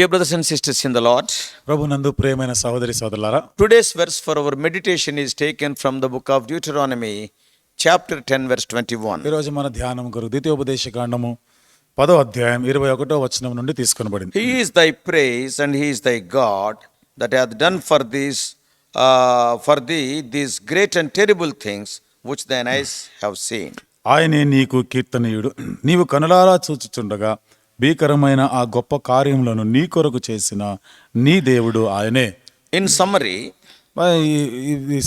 Dear brothers and sisters in the Lord ప్రభు నందు ప్రేమైన సహోదరి సోదరులారా today's verse for our meditation is taken from the book of Deuteronomy chapter ten verse twenty one ఈరోజు మన ధ్యానం గురు ద్వితీయోపదేశ కాండము పదో అధ్యాయం ఇరవై ఒకటో వచనం నుండి తీసుకునబడింది. He is thy praise and he is thy God that hath done for these for the this great and terrible things which thine eyes have seen ఆయనే నీకు కీర్తనీయుడు. నీవు కనులారా చూచుచుండగా భీకరమైన ఆ గొప్ప కార్యములను నీ కొరకు చేసిన నీ దేవుడు ఆయనే. ఇన్ సమ్మరీ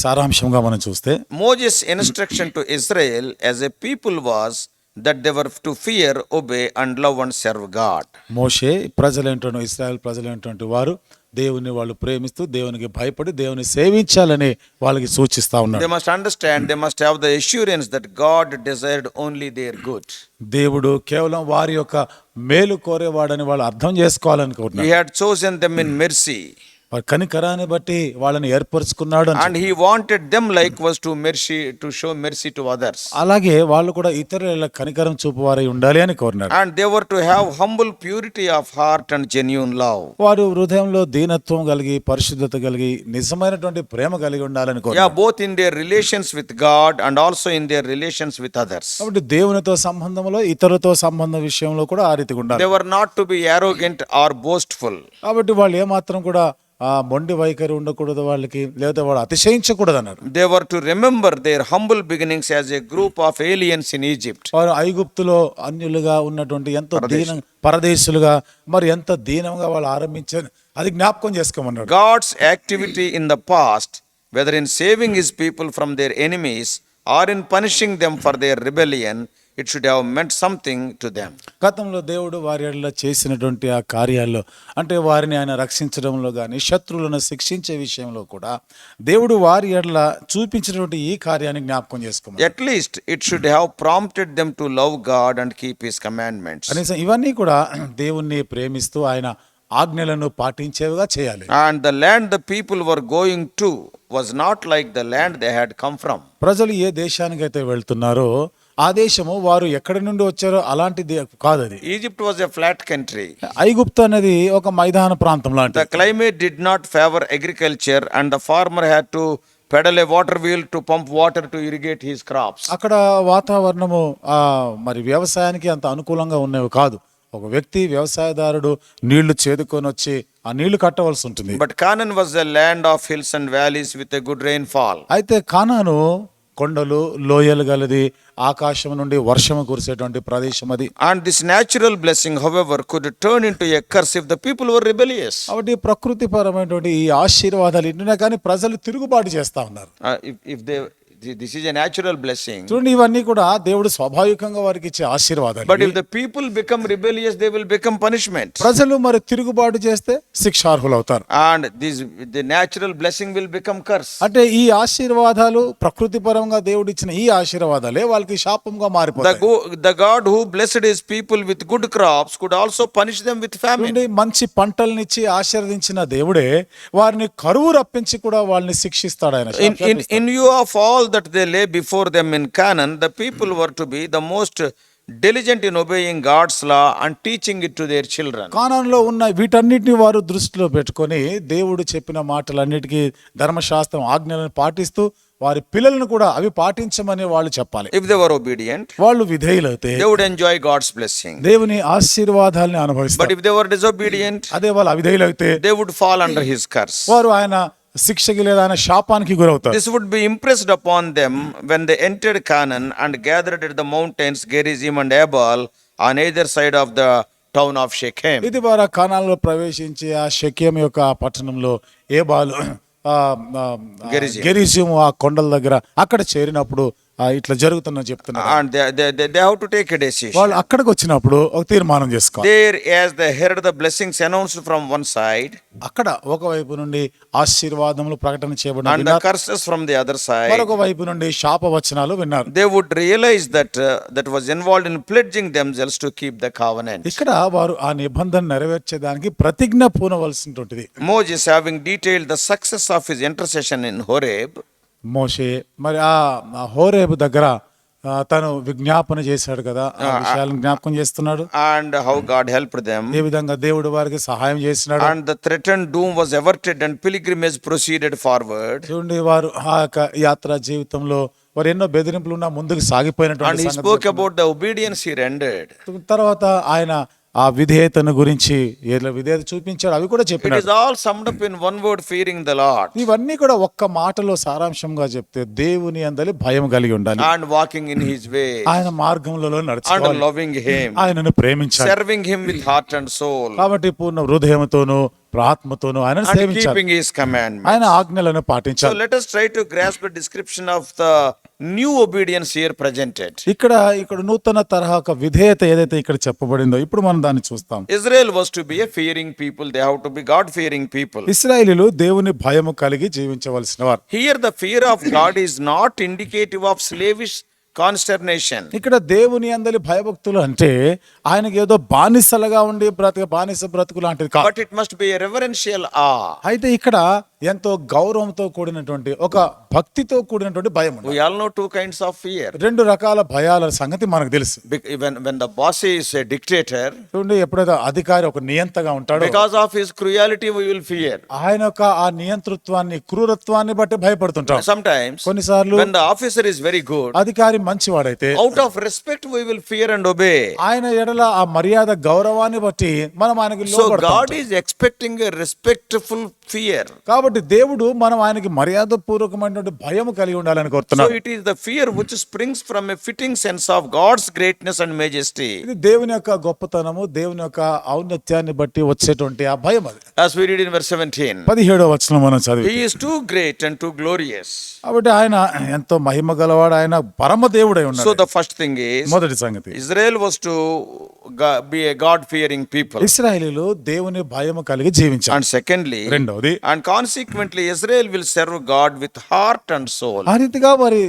సారాంశంగా మనం చూస్తే Moses instruction to Israel as a people was that they were to fear obey and love and serve God Moshe ప్రజలు ఏంటంటే ఇస్రాయల్ ప్రజలు ఏంటంటే వారు దేవుని వాళ్ళు ప్రేమిస్తూ దేవునికి భయపడి దేవుని సేవించాలని వాళ్ళకి సూచిస్తా ఉన్నారు must understand they must have the assurance that God desired only their good దేవుడు కేవలం వారి యొక్క మేలు కోరేవాడని వాళ్ళు అర్థం చేసుకోవాలనుకుంటున్నారు. He had chosen them in mercy వారి కనికరాన్ని బట్టి వాళ్ళని ఏర్పరచుకున్నాడు and he wanted them like was to mercy to show mercy to others అలాగే వాళ్ళు కూడా ఇతరుల కనికరం చూపు చూపువారై ఉండాలి అని కోరినారు. And they were to have humble purity of heart and genuine love వారు హృదయంలో దీనత్వం కలిగి పరిశుద్ధత కలిగి నిజమైనటువంటి ప్రేమ కలిగి ఉండాలని కోరు yeah both in their relations with God and also in their relations with others కాబట్టి దేవునితో సంబంధంలో ఇతరులతో సంబంధం విషయంలో కూడా ఆ రీతిగా ఉండాలి. They were not to be arrogant or boastful కాబట్టి వాళ్ళు ఏ మాత్రం కూడా ఆ మొండి వైఖరి ఉండకూడదు వాళ్ళకి లేదా వాళ్ళు అతిశయించకూడదు అన్నారు they were to remember their humble beginnings as a group of aliens in Egypt వారు ఐగుప్తులో అన్యులుగా ఉన్నటువంటి ఎంత దీన పరదేశులుగా మరి ఎంత దీనంగా వాళ్ళు ఆరంభించారు అది జ్ఞాపకం చేసుకోమన్నారు. God's activity in the past whether in saving his people from their enemies or in punishing them for their rebellion it should have meant something to them గతంలో దేవుడు వారి చేసినటువంటి ఆ కార్యాల్లో అంటే వారిని ఆయన రక్షించడంలో కానీ శత్రువులను శిక్షించే విషయంలో కూడా దేవుడు వారి ఎడల చూపించినటువంటి ఈ కార్యాన్ని జ్ఞాపకం చేసుకుంది at least it should have prompted them to love God and keep his commandments కనీసం ఇవన్నీ కూడా దేవుణ్ణి ప్రేమిస్తూ ఆయన ఆజ్ఞలను పాటించేవిగా చేయాలి. And the land the people were going to was not like the land they had come from ప్రజలు ఏ దేశానికైతే వెళ్తున్నారో ఆదేశము వారు ఎక్కడి నుండి వచ్చారో అలాంటిది కాదు అది. Egypt was a flat country ఐగుప్త్ అనేది ఒక మైదాన ప్రాంతం లాంటి climate did not favour agriculture and the farmer had to pedal a water wheel to pump water to irrigate his crops అక్కడ వాతావరణము మరి వ్యవసాయానికి అంత అనుకూలంగా ఉన్నవి కాదు. ఒక వ్యక్తి వ్యవసాయదారుడు నీళ్ళు చేదుకొని వచ్చి ఆ నీళ్ళు కట్టవలసి ఉంటుంది. But Canaan was the land of hills and valleys with a good rainfall అయితే కానాను కొండలు లోయలు గలది ఆకాశం నుండి వర్షం కురిసేటువంటి ప్రదేశం అది. And this natural blessing however could turn into a curse if the people were rebellious కాబట్టి ప్రకృతి పరమైనటువంటి ఈ ఆశీర్వాదాలు ఇన్నున కానీ ప్రజలు తిరుగుబాటు చేస్తా ఉన్నారు. If they this is natural blessing చూడండి ఇవన్నీ కూడా దేవుడు స్వాభావికంగా వారికి ఇచ్చే ఆశీర్వాదం but if the people become rebellious they will become punishment ప్రజలు మరి తిరుగుబాటు చేస్తే శిక్షార్హులు అవుతారు and this the natural blessing will become curse అంటే ఈ ఆశీర్వాదాలు ప్రకృతి పరంగా దేవుడు ఇచ్చిన ఈ ఆశీర్వాదాలే వాళ్ళకి శాపంగా మారిపోతాయి. The God who blessed his people with good crops could also punish them with family మంచి పంటల్నిచ్చి ఆశీర్వదించిన దేవుడే వారిని కరువు రప్పించి కూడా వాళ్ళని శిక్షిస్తాడు ఆయన in view of all that they lay before them in Canaan the people were to be the most diligent in obeying God's law and teaching it to their children కానన్లో ఉన్న వీటన్నిటిని వారు దృష్టిలో పెట్టుకొని దేవుడు చెప్పిన మాటలన్నిటికీ ధర్మశాస్త్రం ఆజ్ఞలను పాటిస్తూ వారి పిల్లలను కూడా అవి పాటించమని వాళ్ళు చెప్పాలి. ఇఫ్ దేవర్ ఒబీడియంట్ వాళ్ళు విధేయులైతే they would enjoy God's blessing దేవుని ఆశీర్వాదాలను అనుభవిస్తారు. But if they are disobedient అదే వాళ్ళు అవిధేయులైతే they would fall under his curse వారు ఆయన శిక్షకి లేదా అనే శాపానికి గురవుతారు. This would be impressed upon them when they entered Canaan and gathered at the mountains Gerizim and Ebal on either side of the town of Shechem ఇది ద్వారా కానాల్లో ప్రవేశించి ఆ షెకేమ్ యొక్క పట్టణంలో ఏబాల్ గెరిజిమ్ ఆ కొండల దగ్గర అక్కడ చేరినప్పుడు ఇట్లా జరుగుతున్నా చెప్తున్నారు. వాళ్ళు అక్కడికి వచ్చినప్పుడు ఒక తీర్మానం చేసుకోవాలి. అక్కడ ఒకవైపు నుండి ఆశీర్వాదములు ప్రకటన చేయబడి అదర్ సైడ్ మరొక వైపు నుండి శాప వచనాలు విన్నారు. They would realise that that was involved in pledging them just keep the covenant ఇక్కడ వారు ఆ నిబంధన నెరవేర్చేదానికి ప్రతిజ్ఞ పూనవలసినటువంటిది. Moses having detailed the success of his intercession in Horeb మోషే మరి ఆ హోరేబు దగ్గర తను విజ్ఞాపన చేశాడు కదా విషయాలను జ్ఞాపకం చేస్తున్నాడు? And how God help them ఏ విధంగా దేవుడు వారికి సహాయం చేసినాడు? And the threaten doom was averted and pilgrimage proceeded forward చూడండి వారు ఆ యొక్క యాత్ర జీవితంలో వారు ఎన్నో బెదిరింపులు ఉన్నా ముందుకు సాగిపోయినటువంటి స్పోక్ అబౌట్ రెండెడ్ తర్వాత ఆయన ఆ విధేయతను గురించి ఏదో విధేయత చూపించాడు అవి కూడా It చెప్పినాడు. is all summed up in one word fearing the Lord. ఇవన్నీ కూడా ఒక్క మాటలో సారాంశంగా చెప్తే దేవుని అందలి భయం కలిగి ఉండాలి. And walking in his way. ఆయన మార్గంలో and నడుచుకోవాలి. loving him, ఆయనను ప్రేమించాలి. Serving him with heart and soul. కాబట్టి పూర్ణ హృదయంతోను ప్రాత్మతోను ఆయన ఆయన ఆజ్ఞలను పాటించాలి. Let try to grasp description of the new obedience here ఇక్కడ ఇక్కడ నూతన తరహా విధేయత ఏదైతే ఇక్కడ చెప్పబడిందో ఇప్పుడు మనం దాన్ని చూస్తాం. Israel was be fearing people they God fearing people ఇజ్రాయెలీలు దేవుని భయము కలిగి జీవించవలసిన వారు. Here the fear of God is not indicative of slavish consternation. ఇక్కడ దేవుని అందలి భయభక్తులు అంటే ఆయనకి ఏదో బానిసలుగా ఉండి బ్రతక బానిస బ్రతుకు లాంటిది it must be a reverential awe. అయితే ఇక్కడ ఎంతో గౌరవంతో కూడినటువంటి ఒక భక్తితో కూడినటువంటి భయం ఉంది no two kinds of fear రెండు రకాల భయాల సంగతి మనకు తెలుసు. When the boss is a dictator చూడండి ఎప్పుడైతే అధికారి ఒక నియంతగా ఉంటాడు because of his cruelty we will fear ఆయన యొక్క ఆ నియంతృత్వాన్ని క్రూరత్వాన్ని బట్టి భయపడుతుంటాడు సమ్ టైమ్స్ కొన్నిసార్లు when officer is very good అధికారి మంచివాడైతే out of respect we will fear and obey ఆయన ఎడల ఆ మర్యాద గౌరవాన్ని బట్టి మనం ఆయనకి లోబడతాం. So God expecting respectful fear కాబట్టి కాబట్టి దేవుడు మనం ఆయనకి మర్యాద పూర్వకమైనటువంటి భయం కలిగి ఉండాలని So, కోరుతున్నాడు it is the fear which springs from a fitting sense of God's greatness and majesty. ఇది దేవుని యొక్క గొప్పతనము దేవుని యొక్క ఔన్నత్యాన్ని బట్టి వచ్చేటువంటి ఆ భయం అది As we read in verse 17, పదిహేడో వచనం మనం చదివి He is too great and too glorious. కాబట్టి ఆయన ఎంతో మహిమ గలవాడు ఆయన పరమ దేవుడై So, ఉన్నాడు the first thing is, మొదటి సంగతి Israel was to be a God fearing people. ఇస్రాయేలీలు దేవుని భయము కలిగి జీవించారు And secondly, రెండవది and consequently, subsequently Israel will serve God with heart and soul అనితిగా మరి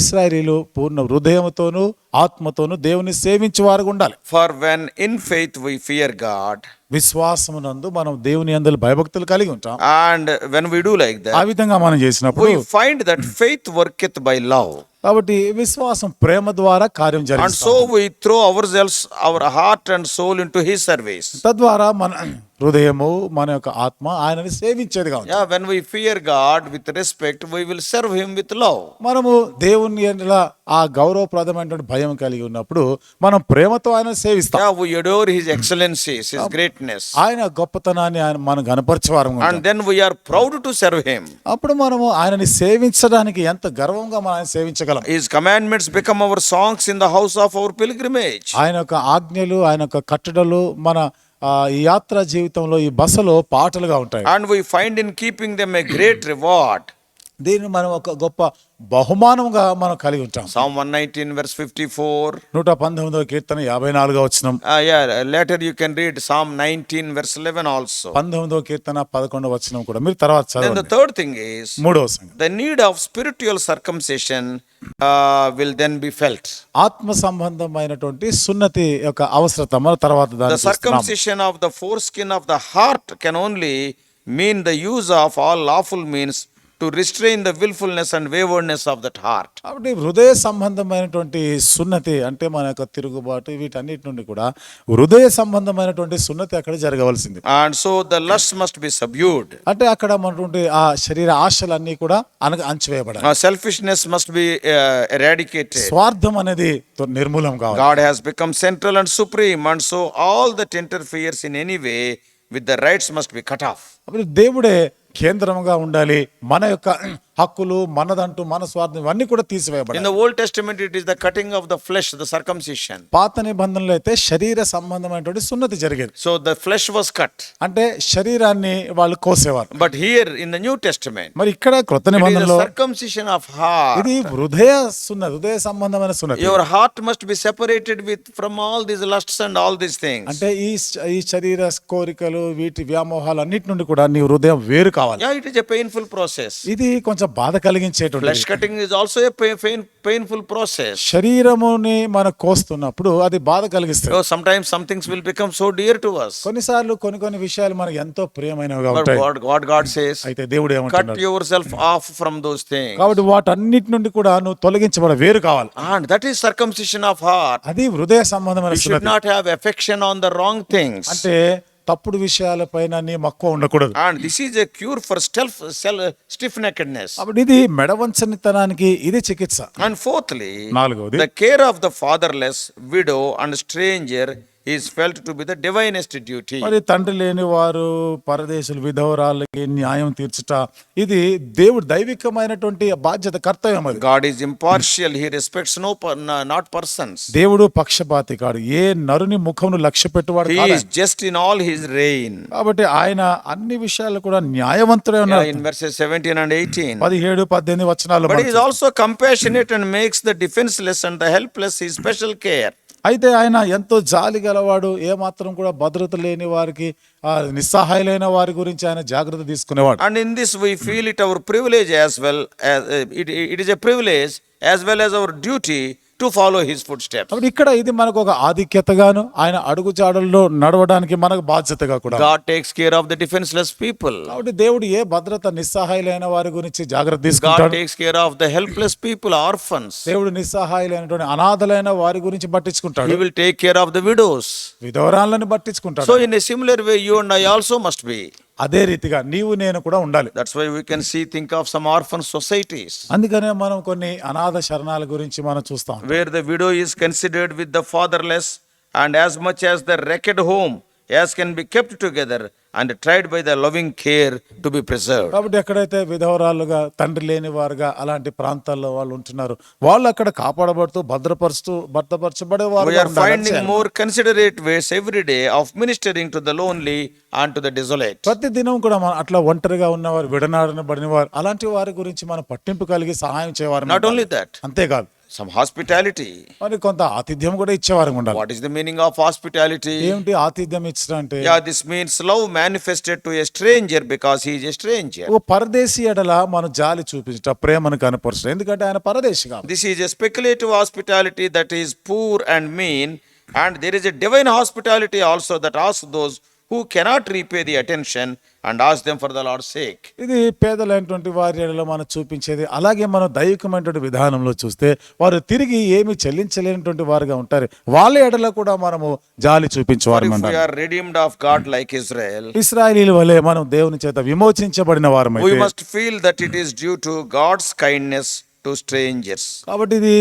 ఇస్రాయలీలు పూర్ణ హృదయంతోను ఆత్మతోను దేవుని సేవించే వారు ఉండాలి. For when in faith we fear God విశ్వాసమునందు మనం దేవుని అందరి భయభక్తులు కలిగి ఉంటాం. And when we do like that ఆ విధంగా మనం చేసినప్పుడు we find that faith worketh by love కాబట్టి విశ్వాసం ప్రేమ ద్వారా కార్యం జరుగుతుంది and so we throw our selves our heart and soul into his service తద్వారా మన హృదయము మన యొక్క ఆత్మ ఆయనని సేవించేది కావచ్చు. Yeah when we fear God with respect we will serve him with love మనము దేవుని ఆ గౌరవప్రదమైనటువంటి భయం కలిగి ఉన్నప్పుడు మనం ప్రేమతో ఆయన సేవిస్తాం. Yeah we adore excellencies his greatness ఆయన గొప్పతనాన్ని ఆయన మనం గణపరచవారం and then we are proud to serve him అప్పుడు మనము ఆయనని సేవించడానికి ఎంత గర్వంగా మనం ఆయన సేవించగలం. His commandments become our songs in the house of our pilgrimage ఆయన యొక్క ఆజ్ఞలు ఆయన యొక్క కట్టడలు మన ఈ యాత్ర జీవితంలో ఈ బస్సులో పాటలుగా ఉంటాయి. And we find in keeping them a great reward దీన్ని మనం ఒక గొప్ప బహుమానంగా మనం కలిగి ఉంటాం. Psalm one nineteen verse fifty four నూట పంతొమ్మిదవ కీర్తన యాభై నాలుగో వచ్చిన letter you can read psalm nineteen verse eleven also పంతొమ్మిదవ కీర్తన పదకొండవ వచ్చిన కూడా మీరు తర్వాత చదవండి. థర్డ్ థింగ్ ఇస్ మూడవ the need of spiritual circumcision will then be felt ఆత్మ సంబంధమైనటువంటి సున్నతి యొక్క అవసరత తర్వాత the circumcision of the foreskin of the heart can only mean the use of all lawful means to restrain the wilfulness and waywardness of that heart కాబట్టి హృదయ సంబంధమైనటువంటి సున్నతి అంటే మన యొక్క తిరుగుబాటు వీటన్నిటి నుండి కూడా హృదయ సంబంధమైనటువంటి సున్నతి అక్కడ జరగవలసింది. And so the lust must be subdued అంటే అక్కడ మనటువంటి ఆ శరీర ఆశలన్నీ కూడా అనగ అంచివేయబడ సెల్ఫిష్నెస్ మస్ట్ బి రాడికేట్ స్వార్థం అనేది నిర్మూలం కావాలి. God has become central and supreme and so all that interferes in anyway with the rights must be cut off దేవుడే కేంద్రంగా ఉండాలి. మన యొక్క హక్కులు మనదంటూ మన స్వార్థం ఇవన్నీ కూడా తీసివేయబడి Old Testament it is the cutting of the flesh the పాత నిబంధనలు అయితే శరీర సంబంధమైనటువంటి సున్నతి జరిగేది. So the flesh was cut అంటే శరీరాన్ని వాళ్ళు కోసేవారు. But here in the New Testament మరి ఇక్కడ కృత నిబంధనలో సర్కంసిషన్ ఆఫ్ ఇది హృదయ సున్న హృదయ సంబంధమైన సున్నతి. Your heart must be separated with from all these lust and all these thing అంటే ఈ ఈ శరీర కోరికలు వీటి వ్యామోహాలు అన్నిటి నుండి కూడా నీ హృదయం వేరు కావాలి. It is a painful process ఇది కొంచెం బాధ కలిగించేటువంటి పెయిన్ఫుల్ ప్రాసెస్ శరీరముని మనం కోస్తున్నప్పుడు అది బాధ కలిగిస్తుంది. Sometimes something will become so dear to కొన్నిసార్లు కొన్ని కొన్ని విషయాలు మనకు ఎంతో ప్రియమైనవిగా ఉంటాయి. గాడ్ గాడ్ గాడ్ సేస్ అయితే దేవుడు cut yourself off from those కాబట్టి వాట్ అన్నిటి నుండి కూడా నువ్వు తొలగించబడ వేరు కావాలి. And that is circumcision of heart అది హృదయ సంబంధమైన సున్నతి not have affection on the wrong things అంటే తప్పుడు విషయాల విషయాలపైన మక్కువ ఉండకూడదు. And this is a cure for self self stiff neckedness అప్పుడు ఇది మెడ ఇది చికిత్స. అండ్ ఫోర్త్లీ నాలుగోది the care of the fatherless widow and stranger is felt to be the divinest duty మరి తండ్రి లేని వారు పరదేశులు విధవరాలకి న్యాయం తీర్చుట ఇది దేవుడు దైవికమైనటువంటి బాధ్యత కర్తవ్యం అది. God is impartial he respects no not persons దేవుడు పక్షపాతి కాడు ఏ నరుని ముఖమును లక్ష్య పెట్టువాడు just in all his reign కాబట్టి ఆయన అన్ని విషయాలు కూడా న్యాయవంతుడే ఉన్నాడు. ఇన్ వర్సెస్ 17 అండ్ 18 17 18 వచనాలు but also compassionate and makes the defenceless and the helpless he special care అయితే ఆయన ఎంతో జాలి గలవాడు ఏమాత్రం కూడా భద్రత లేని వారికి నిస్సహాయులైన వారి గురించి ఆయన జాగ్రత్త తీసుకునేవాడు. And in this we feel it our privilege as well it it is a privilege as well as our duty to follow his footstep ఇక్కడ ఇది మనకు ఒక ఆధిక్యతగాను ఆయన అడుగు చాడల్లో నడవడానికి మనకు బాధ్యతగా కూడా takes care of the defenceless people కాబట్టి దేవుడు ఏ భద్రత నిస్సహాయలైన వారి గురించి జాగ్రత్త తీసుకుంటాడు? Takes care of the helpless people orphans దేవుడు నిస్సహాయులైనటువంటి అనాథలైన వారి గురించి పట్టించుకుంటాడు. Will take care of the widows విధవరాలను పట్టించుకుంటాడు. So in a similar way you and I also must be అదే రీతిగా నీవు నేను కూడా ఉండాలి. That's why we can see think of some orphan societies అందుకనే మనం కొన్ని అనాథ శరణాల గురించి మనం చూస్తాం where the widow is considered with the fatherless and as much as the wrecked home as can be kept together and tried by the loving care to be preserve కాబట్టి ఎక్కడైతే విధవరాలుగా తండ్రి లేని వారుగా అలాంటి ప్రాంతాల్లో వాళ్ళు ఉంటున్నారు వాళ్ళు అక్కడ కాపాడబడుతూ భద్రపరుస్తూ భద్రపరచబడే వారు are more considerate ways every day of ministering to the lonely and to the ప్రతి దినం కూడా మనం అట్లా ఒంటరిగా ఉన్నవారు విడనాడనబడిన వారు అలాంటి వారి గురించి మనం పట్టింపు కలిగి సహాయం చేయవారు నాట్ ఓన్లీ దట్ అంతేకాదు. Some hospitality. మరి కొంత ఆతిథ్యం కూడా ఇచ్చేవారు ఉండాలి What is the meaning of hospitality? ఏమిటి ఆతిథ్యం ఇచ్చడం అంటే Yeah, this means love manifested to a stranger because he is a stranger. ఓ పరదేశీ ఎడల మనం జాలి చూపించట ప్రేమను కనపరచడం ఎందుకంటే ఆయన పరదేశి కాబట్టి This is a speculative hospitality that is poor and mean, and there is a divine hospitality also that asks those who cannot repay the attention and ask them for the Lord's sake. ఇది పేదలైనటువంటి వారి ఎడల మనం చూపించేది అలాగే మనం దైవికమైనటువంటి విధానంలో చూస్తే వారు తిరిగి ఏమి చెల్లించలేనటువంటి వారుగా ఉంటారు వాళ్ళ ఎడల కూడా మనము జాలి చూపించేవారు If we are redeemed of God like Israel, ఇస్రాయలీల వలె మనం దేవుని చేత విమోచించబడిన వారమైతే must feel that it is due to God's kindness to strangers. కాబట్టి ఇది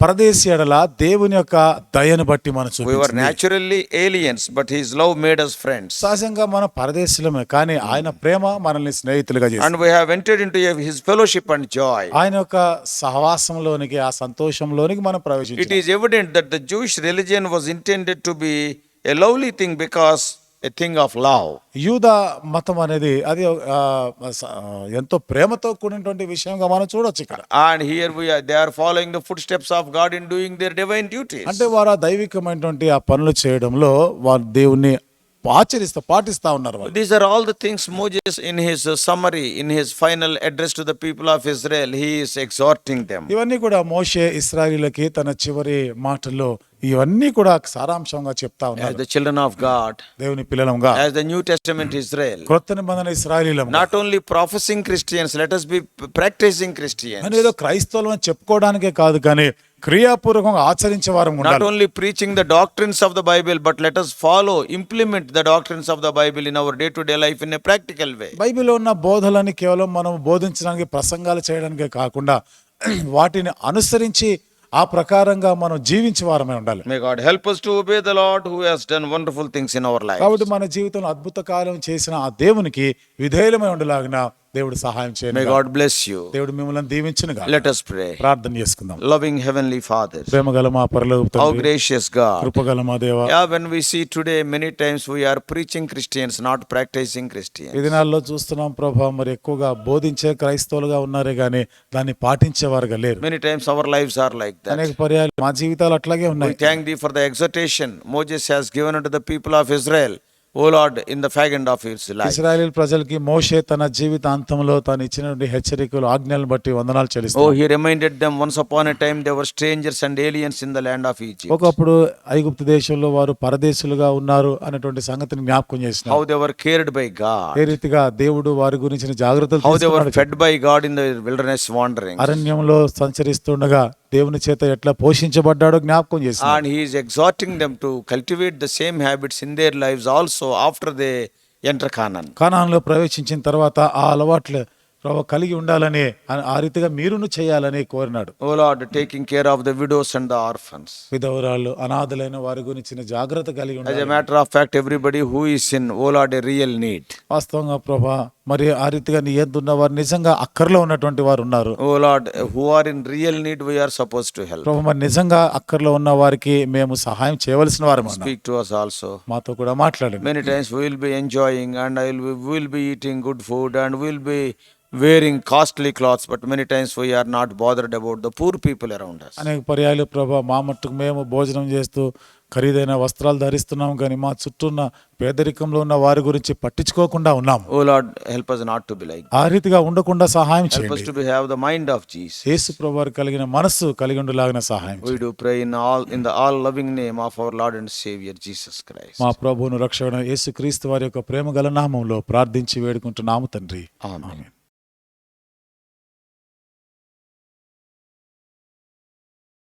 పరదేశీయడల దేవుని యొక్క దయను బట్టి మనం చూపించాడు we aliens but his love made friends సహజంగా మనం పరదేశీలమే కానీ ఆయన ప్రేమ మనల్ని స్నేహితులుగా చేసింది. And we have entered into his fellowship and joy ఆయన యొక్క సహవాసంలోనికి ఆ సంతోషంలోనికి మనం ప్రవేశించాం. It is evident that the Jewish religion intended to be a lovely thing because a thing of love యూద మతం అనేది అది ఎంతో ప్రేమతో కూడినటువంటి విషయంగా మనం చూడొచ్చు ఇక్కడ. And here we they are following the footsteps of God in doing their divine duty అంటే వారు దైవికమైనటువంటి ఆ పనులు చేయడంలో వారు దేవుణ్ణి ఆచరిస్తూ పాటిస్తూ ఉన్నారు these are all things Moses in his summary in his final address to the people of Israel he's exhorting them ఇవన్నీ కూడా మోషే ఇస్రాయిలకి తన చివరి మాటల్లో ఇవన్నీ కూడా సారాంశంగా చెప్తా ఉన్నారు. ద చిల్డ్రన్ ఆఫ్ గాడ్ దేవుని పిల్లలంగా యాజ్ న్యూ టెస్టమెంట్ ఇజ్రాయెల్ కొత్త నిబంధన Israel not only professing Christians let us be practising Christian అనేది క్రైస్తవులు అని చెప్పుకోవడానికే కాదు కానీ క్రియాపూర్వకంగా ఆచరించే వారు not only preaching the doctrines of the Bible but let us follow implement the doctrines of the Bible in our day to day life in a practical way Bible ఉన్న బోధలని కేవలం మనం బోధించడానికి ప్రసంగాలు చేయడానికే కాకుండా వాటిని అనుసరించి ఆ ప్రకారంగా మనం జీవించే వారమే ఉండాలి. May God help us to obey the lord who has done wonderful things in our life కాబట్టి మన జీవితంలో అద్భుత కార్యం చేసిన ఆ దేవునికి విధేయులమై ఉండలాగినా దేవుడు సహాయం చేయండి మే గాడ్ బ్లెస్ యు దేవుడు మిమ్మల్ని దీవించిన గాక. లెట్ us ప్రే ప్రార్థన చేసుకుందాం. లవింగ్ హెవెన్లీ ఫాదర్ ప్రేమగల మా పరలోక తండ్రి హౌ గ్రేషియస్ గాడ్ కృపగల మా దేవ. Yeah when we see today many times we are preaching Christians not practising Christian ఈ దినాల్లో చూస్తున్నాం ప్రభువా మరి ఎక్కువగా బోధించే క్రైస్తవులుగా ఉన్నారే గానీ దాన్ని పాటించే వారుగా లేరు. Many times our lives are like that అనేక పర్యాలు మా జీవితాలు అట్లాగే ఉన్నాయి. Thank thee for the exhortation Moses has given to the people of Israel O Lord in the fag end of years Israeli ప్రజలకి మోషే తన జీవితాంతంలో తాను ఇచ్చినటువంటి హెచ్చరికలు ఆజ్ఞలను బట్టి వందనాలు చెల్లిస్తాను O he reminded them once upon a time they were strangers and aliens in the land of Egypt ఒకప్పుడు ఐగుప్తు దేశంలో వారు పరదేశులుగా ఉన్నారు అనేటువంటి సంగతిని జ్ఞాపకం చేసింది how they were cared by God ఏ రీతిగా దేవుడు వారి గురించి జాగ్రత్తలు how they were fed by God in the wilderness wandering అరణ్యంలో సంచరిస్తుండగా దేవుని చేత ఎట్లా పోషించబడ్డాడో జ్ఞాపకం చేసి and he's exhorting them to cultivate the same habits in their lives also after they enter Canaan కానాన్లో ప్రవేశించిన తర్వాత ఆ అలవాట్లు ప్రభా కలిగి ఉండాలని ఆ రీతిగా మీరును చేయాలని కోరినాడు. O taking care of the widows and the orphans విధవరాలు అనాథలైన వారి గురించి జాగ్రత్త కలిగి ఉండాలి. As of fact everybody who is in old a real need వాస్తవంగా ప్రభా మరి ఆ రీతిగా నీ యంత వారు నిజంగా అక్కర్లో ఉన్నటువంటి వారు ఉన్నారు. O who are in real need we are suppose to help మరి నిజంగా అక్కర్లో ఉన్న వారికి మేము సహాయం చేయవలసిన వారు స్పీక్ టు us ఆల్సో మాతో కూడా మాట్లాడండి. Many times will be enjoying and I will be eating good food and will be wearing costly clothes but many times we are not bothered about the poor people around us అనేక పర్యాలు ప్రభా మా మట్టుకు మేము భోజనం చేస్తూ ఖరీదైన వస్త్రాలు ధరిస్తున్నాం కానీ మా చుట్టూ ఉన్న పేదరికంలో ఉన్న వారి గురించి పట్టించుకోకుండా ఉన్నాం. O Lord help us not to be like ఆ రీతిగా ఉండకుండా సహాయం చేయండి. Be have the mind of Jesus యేసు ప్రభువారు కలిగిన మనస్సు కలిగి ఉండలాగిన సహాయం we do pray in all in the all loving name of our Lord and Saviour Jesus Christ మా ప్రభును రక్షణ యేసు క్రీస్తు వారి యొక్క ప్రేమ గల నామంలో ప్రార్థించి వేడుకుంటున్నాము తండ్రి. ఆమేన్.